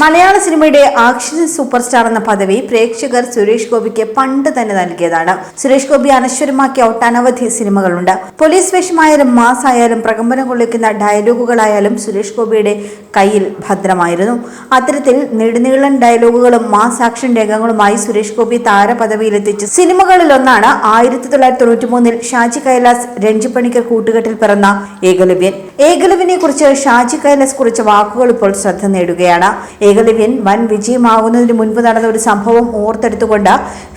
മലയാള സിനിമയുടെ action super star എന്ന പദവി പ്രേക്ഷകർ സുരേഷ് ഗോപിക്ക് പണ്ട് തന്നെ നൽകിയതാണ്. സുരേഷ് ഗോപി അനശ്വരമാക്കിയ ഒട്ടനവധി സിനിമകളുണ്ട്. പോലീസ് വേഷമായാലും മാസ് ആയാലും പ്രകമ്പനം കൊള്ളിക്കുന്ന ഡയലോഗുകളായാലും സുരേഷ് ഗോപിയുടെ കയ്യിൽ ഭദ്രമായിരുന്നു. അത്തരത്തിൽ നെടുനീളൻ ഡയലോഗുകളും മാസ് ആക്ഷൻ രംഗങ്ങളുമായി സുരേഷ് ഗോപി താരപദവിയിലെത്തിച്ച. സിനിമകളിലൊന്നാണ് ആയിരത്തി തൊള്ളായിരത്തി തൊണ്ണൂറ്റി മൂന്നിൽ ഷാജി കൈലാസ് രഞ്ജിപ്പണിക്കർ കൂട്ടുകെട്ടിൽ പിറന്ന ഏകലവ്യൻ. ഏകലവ്യനെ കുറിച്ച് ഷാജി കൈലാസ് കുറിച്ച വാക്കുകൾ ഇപ്പോൾ ശ്രദ്ധ നേടുകയാണ്. ഏകലവ്യൻ വൻ വിജയമാകുന്നതിന് മുൻപ് നടന്ന ഒരു സംഭവം ഓർത്തെടുത്തുകൊണ്ട്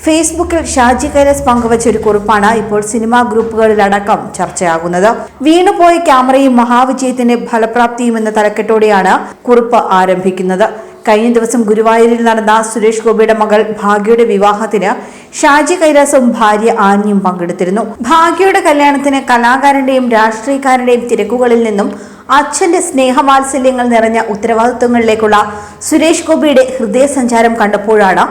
ഫേസ്ബുക്കിൽ ഷാജി കൈലാസ് പങ്കുവച്ച ഒരു കുറിപ്പാണ് ഇപ്പോൾ സിനിമാ ഗ്രൂപ്പുകളിലടക്കം ചർച്ചയാകുന്നത്. വീണുപോയ ക്യാമറയും മഹാവിജയത്തിന്റെ ഫലപ്രാപ്തിയും എന്ന തലക്കെട്ടോടെയാണ് കുറിപ്പ് ആരംഭിക്കുന്നത്. കഴിഞ്ഞ ദിവസം ഗുരുവായൂരിൽ നടന്ന സുരേഷ് ഗോപിയുടെ മകൾ ഭാഗ്യയുടെ വിവാഹത്തിന് ഷാജി കൈലാസവും ഭാര്യ ആന്യും പങ്കെടുത്തിരുന്നു. ഭാഗ്യയുടെ കല്യാണത്തിന് കലാകാരന്റെയും രാഷ്ട്രീയക്കാരന്റെയും തിരക്കുകളിൽ നിന്നും അച്ഛന്റെ സ്നേഹവാത്സല്യങ്ങൾ നിറഞ്ഞ ഉത്തരവാദിത്വങ്ങളിലേക്കുള്ള സുരേഷ് ഗോപിയുടെ ഹൃദയസഞ്ചാരം കണ്ടപ്പോഴാണ്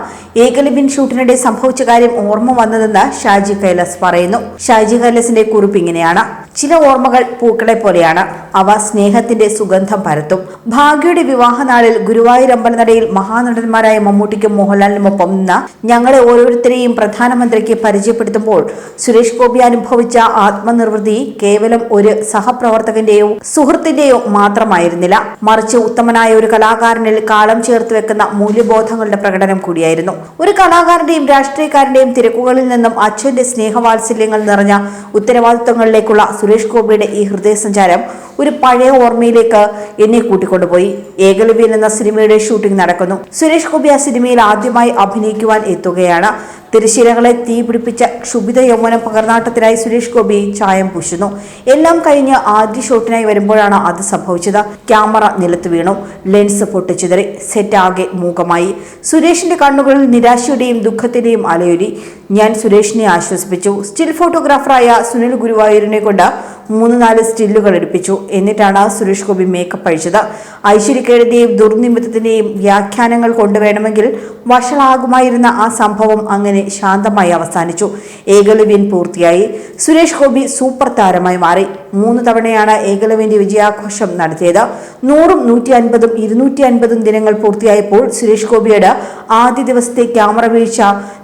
ഏകലിബിൻ ഷൂട്ടിനിടെ സംഭവിച്ച കാര്യം ഓർമ്മ വന്നതെന്ന് ഷാജി കൈലാസ് പറയുന്നു. ഷാജി കൈലാസിന്റെ കുറിപ്പ് ഇങ്ങനെയാണ്. ചില ഓർമ്മകൾ പൂക്കളെ പോലെയാണ്. അവ സ്നേഹത്തിന്റെ സുഗന്ധം പരത്തും. ഭാഗ്യയുടെ വിവാഹനാളിൽ ഗുരുവായൂർ അമ്പലനടയിൽ മഹാനടന്മാരായ മമ്മൂട്ടിക്കും മോഹൻലാലിനുമൊപ്പം നിന്ന് ഞങ്ങളെ ഓരോരുത്തരെയും പ്രധാനമന്ത്രിക്ക് പരിചയപ്പെടുത്തുമ്പോൾ സുരേഷ് ഗോപി അനുഭവിച്ച ആത്മനിർവൃതി കേവലം ഒരു സഹപ്രവർത്തകന്റെയോ സുഹൃത്തിന്റെയോ മാത്രമായിരുന്നില്ല. മറിച്ച് ഉത്തമനായ ഒരു കലാകാരനിൽ കാലം ചേർത്ത് വെക്കുന്ന മൂല്യബോധങ്ങളുടെ പ്രകടനം കൂടിയായിരുന്നു. ഒരു കലാകാരന്റെയും രാഷ്ട്രീയക്കാരന്റെയും തിരക്കുകളിൽ നിന്നും അച്ഛന്റെ സ്നേഹവാത്സല്യങ്ങൾ നിറഞ്ഞ ഉത്തരവാദിത്വങ്ങളിലേക്കുള്ള സുരേഷ് ഗോപിയുടെ ഈ ഹൃദയസഞ്ചാരം ഒരു പഴയ ഓർമ്മയിലേക്ക് എന്നെ കൂട്ടിക്കൊണ്ടുപോയി. ഏകലവ്യൻ എന്ന സിനിമയുടെ ഷൂട്ടിംഗ് നടക്കുന്നു. സുരേഷ് ഗോപി ആ സിനിമയിൽ ആദ്യമായി അഭിനയിക്കുവാൻ എത്തുകയാണ്. തിരശീലകളെ തീ പിടിപ്പിച്ച ക്ഷുഭിത യൗവനം പകർന്നാട്ടത്തിനായി സുരേഷ് ഗോപി ചായം പൂശുന്നു. എല്ലാം കഴിഞ്ഞ് ആദ്യ ഷോട്ടിനായി വരുമ്പോഴാണ് അത് സംഭവിച്ചത്. ക്യാമറ നിലത്ത് വീണു. ലെൻസ് പൊട്ടിച്ചിതറി സെറ്റ് ആകെ മൂകമായി. സുരേഷിന്റെ കണ്ണുകളിൽ നിരാശയുടെയും ദുഃഖത്തിന്റെയും അലയൊലി ഞാൻ സുരേഷിനെ ആശ്വസിപ്പിച്ചു. സ്റ്റിൽ ഫോട്ടോഗ്രാഫറായ സുനിൽ ഗുരുവായൂരിനെ കൊണ്ട് മൂന്ന് നാല് സ്റ്റില്ലുകൾ എടുപ്പിച്ചു. എന്നിട്ടാണ് സുരേഷ് ഗോപി മേക്കപ്പ് അഴിച്ചത്. ഐശ്വര്യക്കേടിന്റെയും ദുർനിമിത്തത്തിന്റെയും വ്യാഖ്യാനങ്ങൾ കൊണ്ടുവേണമെങ്കിൽ വഷളാകുമായിരുന്ന ആ സംഭവം അങ്ങനെ ശാന്തമായി അവസാനിച്ചു. ഏകലവ്യൻ പൂർത്തിയായി. സുരേഷ് ഗോപി സൂപ്പർ താരമായി മാറി. മൂന്ന് തവണയാണ് ഏകലവ്യന്റെ വിജയാഘോഷം നടത്തിയത്. നൂറും നൂറ്റി അൻപതും ഇരുന്നൂറ്റി അൻപതും ദിനങ്ങൾ പൂർത്തിയായപ്പോൾ സുരേഷ് ഗോപിയുടെ ആദ്യ ദിവസത്തെ ക്യാമറ വീഴ്ച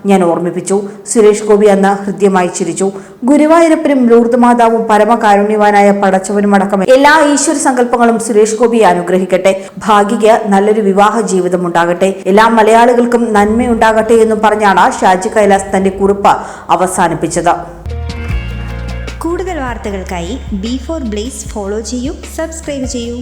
ഞാൻ ഓർമ്മിപ്പിച്ചു. സുരേഷ് ഗോപി അന്ന് ഹൃദ്യമായി ചിരിച്ചു. ഗുരുവായൂരപ്പനും ലൂർദ് മാതാവും പരമകാരുണ്യവാനായ പടച്ചവനും അടക്കം എല്ലാ ഈശ്വര സങ്കല്പങ്ങളും സുരേഷ് ഗോപിയെ അനുഗ്രഹിക്കട്ടെ. ഭാഗ്യയ്ക്ക് നല്ലൊരു വിവാഹ ജീവിതം ഉണ്ടാകട്ടെ എല്ലാ മലയാളികൾക്കും നന്മയുണ്ടാകട്ടെ എന്നും പറഞ്ഞാണ് ഷാജി കൈലാസ് തന്റെ കുറിപ്പ് അവസാനിപ്പിച്ചത്. കൂടുതൽ വാർത്തകൾക്കായി ബി ഫോർ ബ്ലേസ് ഫോളോ ചെയ്യൂ സബ്സ്ക്രൈബ് ചെയ്യൂ.